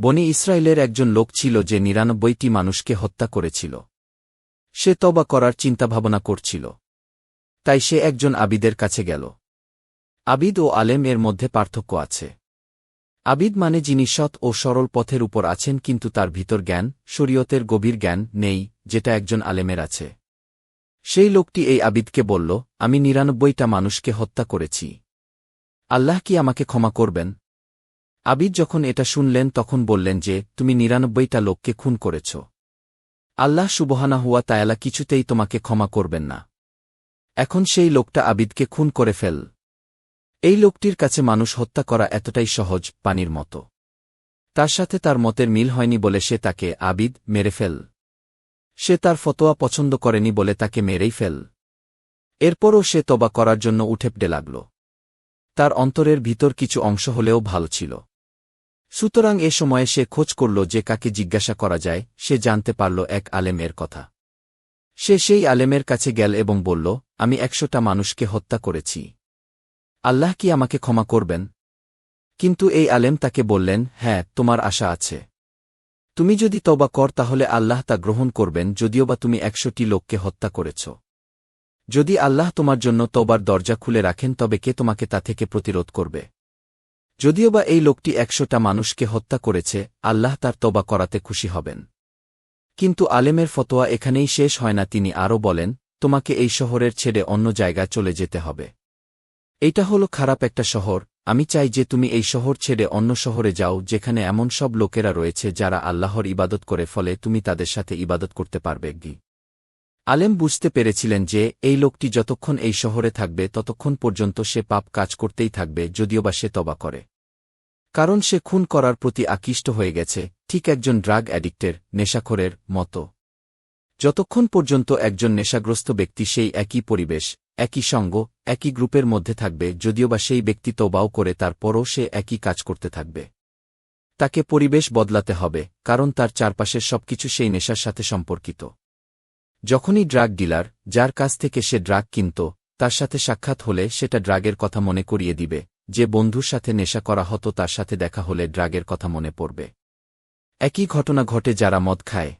বনি ইসরায়েলের একজন লোক ছিল যে নিরানব্বইটি মানুষকে হত্যা করেছিল। সে তবা করার চিন্তাভাবনা করছিল। তাই সে একজন আবিদের কাছে গেল। আবিদ ও আলেম এর মধ্যে পার্থক্য আছে। আবিদ মানে যিনি সৎ ও সরল পথের উপর আছেন কিন্তু তার ভিতর জ্ঞান, শরীয়তের গভীর জ্ঞান নেই, যেটা একজন আলেমের আছে। সেই লোকটি এই আবিদকে বলল, আমি নিরানব্বইটা মানুষকে হত্যা করেছি। আল্লাহ কি আমাকে ক্ষমা করবেন? আবিদ যখন এটা শুনলেন তখন বললেন যে, তুমি নিরানব্বইটা লোককে খুন করেছ। আল্লাহ সুবহানা হুয়া তায়ালা কিছুতেই তোমাকে ক্ষমা করবেন না। এখন সেই লোকটা আবিদকে খুন করে ফেল। এই লোকটির কাছে মানুষ হত্যা করা এতটাই সহজ, পানির মতো। তার সাথে তার মতের মিল হয়নি বলে সে তাকে আবিদ মেরে ফেল। সে তার ফতোয়া পছন্দ করেনি বলে তাকে মেরেই ফেল। এরপরও সে তবা করার জন্য উঠেপডে লাগল। তার অন্তরের ভিতর কিছু অংশ হলেও ভালো ছিল। সুতরাং এ সময়ে সে খোঁজ করল যে কাকে জিজ্ঞাসা করা যায়, সে জানতে পারল এক আলেমের কথা। সে সেই আলেমের কাছে গেল এবং বলল, আমি একশোটা মানুষকে হত্যা করেছি। আল্লাহ কি আমাকে ক্ষমা করবেন? কিন্তু এই আলেম তাকে বললেন হ্যাঁ তোমার আশা আছে। তুমি যদি তবা কর, তাহলে আল্লাহ তা গ্রহণ করবেন যদিওবা তুমি একশোটি লোককে হত্যা করেছ। যদি আল্লাহ তোমার জন্য তবার দরজা খুলে রাখেন, তবে কে তোমাকে তা থেকে প্রতিরোধ করবে? যদিওবা এই লোকটি একশোটা মানুষকে হত্যা করেছে, আল্লাহ তার তবা করাতে খুশি হবেন। কিন্তু আলেমের ফতোয়া এখানেই শেষ হয় না, তিনি আরও বলেন, তোমাকে এই শহরের ছেড়ে অন্য জায়গায় চলে যেতে হবে। এইটা হলো খারাপ একটা শহর, আমি চাই যে তুমি এই শহর ছেড়ে অন্য শহরে যাও, যেখানে এমন সব লোকেরা রয়েছে যারা আল্লাহর ইবাদত করে, ফলে তুমি তাদের সাথে ইবাদত করতে পারবে। গি আলেম বুঝতে পেরেছিলেন যে, এই লোকটি যতক্ষণ এই শহরে থাকবে, ততক্ষণ পর্যন্ত সে পাপ কাজ করতেই থাকবে, যদিওবা সে তবা করে। কারণ সে খুন করার প্রতি আকৃষ্ট হয়ে গেছে, ঠিক একজন ড্রাগ অ্যাডিক্টের, নেশাখোরের মতো। যতক্ষণ পর্যন্ত একজন নেশাগ্রস্ত ব্যক্তি সেই একই পরিবেশ, একই সঙ্গ, একই গ্রুপের মধ্যে থাকবে, যদিওবা সেই ব্যক্তি তবাও করে তারপরও সে একই কাজ করতে থাকবে। তাকে পরিবেশ বদলাতে হবে, কারণ তার চারপাশের সবকিছু সেই নেশার সাথে সম্পর্কিত। যখনই ড্রাগ ডিলার, যার কাছ থেকে সে ড্রাগ কিনত, তার সাথে সাক্ষাৎ হলে সেটা ড্রাগের কথা মনে করিয়ে দিবে, যে বন্ধুর সাথে নেশা করা হতো তার সাথে দেখা হলে ড্রাগের কথা মনে পড়বে। একই ঘটনা ঘটে যারা মদ খায়।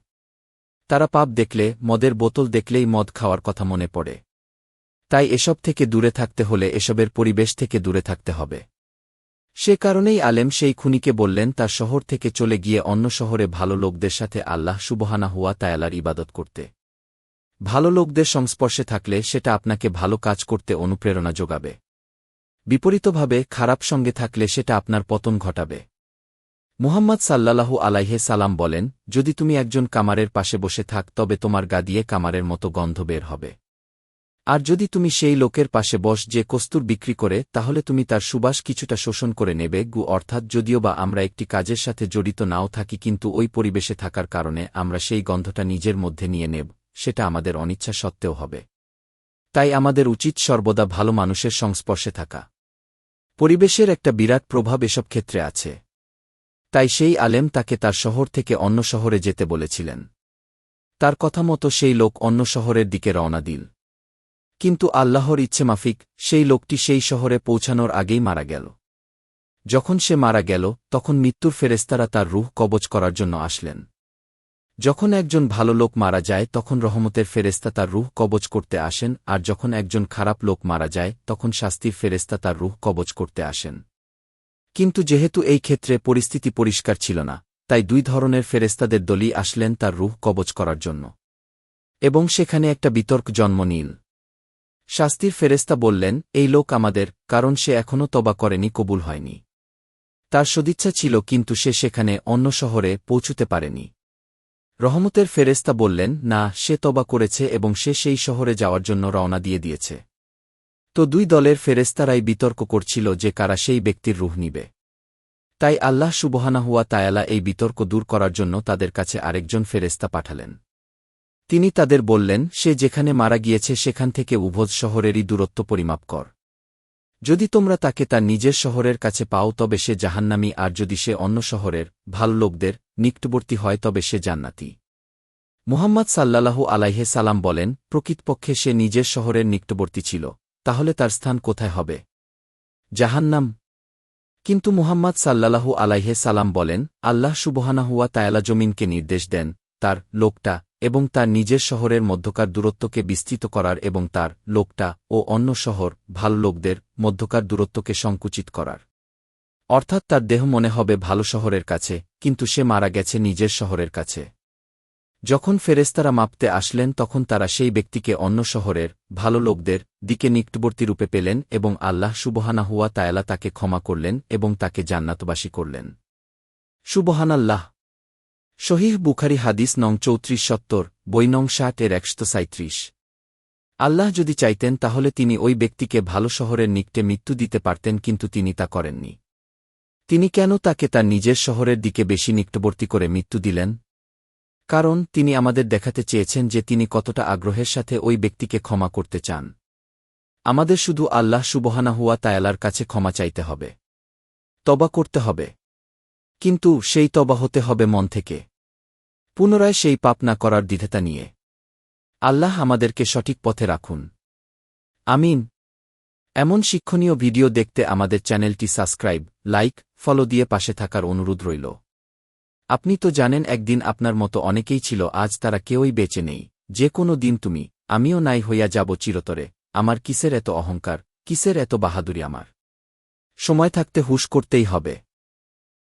তারা পাপ দেখলে, মদের বোতল দেখলেই মদ খাওয়ার কথা মনে পড়ে। তাই এসব থেকে দূরে থাকতে হলে এসবের পরিবেশ থেকে দূরে থাকতে হবে। সে কারণেই আলেম সেই খুনিকে বললেন, তার শহর থেকে চলে গিয়ে অন্য শহরে ভালো লোকদের সাথে আল্লাহ সুবহানা হুয়া তায়ালার ইবাদত করতে। ভালো লোকদের সংস্পর্শে থাকলে সেটা আপনাকে ভালো কাজ করতে অনুপ্রেরণা যোগাবে। বিপরীতভাবে, খারাপ সঙ্গে থাকলে সেটা আপনার পতন ঘটাবে। মুহাম্মদ সাল্লাল্লাহু আলাইহে সালাম বলেন, যদি তুমি একজন কামারের পাশে বসে থাক, তবে তোমার গা দিয়ে কামারের মতো গন্ধ বের হবে। আর যদি তুমি সেই লোকের পাশে বস যে কস্তুর বিক্রি করে, তাহলে তুমি তার সুবাস কিছুটা শোষণ করে নেবে গু, অর্থাৎ যদিও বা আমরা একটি কাজের সাথে জড়িত নাও থাকি, কিন্তু ওই পরিবেশে থাকার কারণে আমরা সেই গন্ধটা নিজের মধ্যে নিয়ে নেব। সেটা আমাদের অনিচ্ছা সত্ত্বেও হবে। তাই আমাদের উচিত সর্বদা ভালো মানুষের সংস্পর্শে থাকা। পরিবেশের একটা বিরাট প্রভাব এসব ক্ষেত্রে আছে। তাই সেই আলেম তাকে তার শহর থেকে অন্য শহরে যেতে বলেছিলেন। তার কথা মতো সেই লোক অন্য শহরের দিকে রওনা দিল। কিন্তু আল্লাহর ইচ্ছে মাফিক, সেই লোকটি সেই শহরে পৌঁছানোর আগেই মারা গেল। যখন সে মারা গেল, তখন মৃত্যুর ফেরেস্তারা তার রুহ কবচ করার জন্য আসলেন। যখন একজন ভালো লোক মারা যায়, তখন রহমতের ফেরেস্তা তার রুহ কবচ করতে আসেন, আর যখন একজন খারাপ লোক মারা যায়, তখন শাস্তির ফেরেস্তা তার রুহ কবচ করতে আসেন। কিন্তু যেহেতু এই ক্ষেত্রে পরিস্থিতি পরিষ্কার ছিল না, তাই দুই ধরনের ফেরেস্তাদের দলই আসলেন তার রুহ কবচ করার জন্য। এবং সেখানে একটা বিতর্ক জন্ম নিল। শাস্তির ফেরেস্তা বললেন, এই লোক আমাদের, কারণ সে এখনও তবা করেনি, কবুল হয়নি। তার সদিচ্ছা ছিল, কিন্তু সে সেখানে অন্য শহরে পৌঁছুতে পারেনি। রহমতের ফেরেস্তা বললেন, না, সে তবা করেছে এবং সে সেই শহরে যাওয়ার জন্য রওনা দিয়ে দিয়েছে। তো দুই দলের ফেরেস্তারাই বিতর্ক করছিল যে কারা সেই ব্যক্তির রুহ নিবে। তাই আল্লাহ সুবহানা হুয়া তায়ালা এই বিতর্ক দূর করার জন্য তাদের কাছে আরেকজন ফেরেস্তা পাঠালেন। তিনি তাদের বললেন, সে যেখানে মারা গিয়েছে সেখান থেকে উভোজ শহরেরই দূরত্ব পরিমাপ কর। যদি তোমরা তাকে তার নিজের শহরের কাছে পাও তবে সে জাহান্নামি, আর যদি সে অন্য শহরের, ভালো লোকদের, নিকটবর্তী হয় তবে সে জান্নাতি। মুহাম্মদ সাল্লাল্লাহু আলাইহে সালাম বলেন, প্রকৃতপক্ষে সে নিজের শহরের নিকটবর্তী ছিল, তাহলে তার স্থান কোথায় হবে? জাহান্নাম। কিন্তু মুহাম্মদ সাল্লাহু আলাইহে সালাম বলেন, আল্লাহ সুবহানাহুয়া তায়ালা জমিনকে নির্দেশ দেন, তার লোকটা এবং তার নিজের শহরের মধ্যকার দূরত্বকে বিস্তৃত করার এবং তার লোকটা ও অন্য শহর ভালো লোকদের মধ্যকার দূরত্বকে সংকুচিত করার। অর্থাৎ তার দেহ মনে হবে ভালো শহরের কাছে, কিন্তু সে মারা গেছে নিজের শহরের কাছে। যখন ফেরেস্তারা মাপতে আসলেন, তখন তারা সেই ব্যক্তিকে অন্য শহরের ভালো লোকদের দিকে নিকটবর্তী রূপে পেলেন এবং আল্লাহ সুবহানাহুয়া তায়ালা তাকে ক্ষমা করলেন এবং তাকে জান্নাতবাসী করলেন। সুবহানাল্লাহ শহীহ বুখারি হাদিস নং চৌত্রিশ সত্তর, বই নং ষাট এর একশো সাঁত্রিশ আল্লাহ যদি চাইতেন তাহলে তিনি ওই ব্যক্তিকে ভালো শহরের নিকটে মৃত্যু দিতে পারতেন কিন্তু তিনি তা করেননি। তিনি কেন তাকে তার নিজের শহরের দিকে বেশি নিকটবর্তী করে মৃত্যু দিলেন? কারণ তিনি আমাদের দেখাতে চেয়েছেন যে তিনি কতটা আগ্রহের সাথে ওই ব্যক্তিকে ক্ষমা করতে চান। আমাদের শুধু আল্লাহ সুবহানা হুয়া তায়ালার কাছে ক্ষমা চাইতে হবে। তবা করতে হবে। কিন্তু সেই তবা হতে হবে মন থেকে। পুনরায় সেই পাপ না করার দ্বিধেতা নিয়ে। আল্লাহ আমাদেরকে সঠিক পথে রাখুন। আমিন। এমন শিক্ষণীয় ভিডিও দেখতে আমাদের চ্যানেলটি সাবস্ক্রাইব, লাইক, ফলো দিয়ে পাশে থাকার অনুরোধ রইল। আপনি তো জানেন একদিন আপনার মতো অনেকেই ছিল, আজ তারা কেউই বেঁচে নেই। যে কোনো দিন তুমি, আমিও নাই হইয়া যাব চিরতরে। আমার কিসের এত অহংকার, কিসের এত বাহাদুরি আমার? সময় থাকতে হুশ করতেই হবে।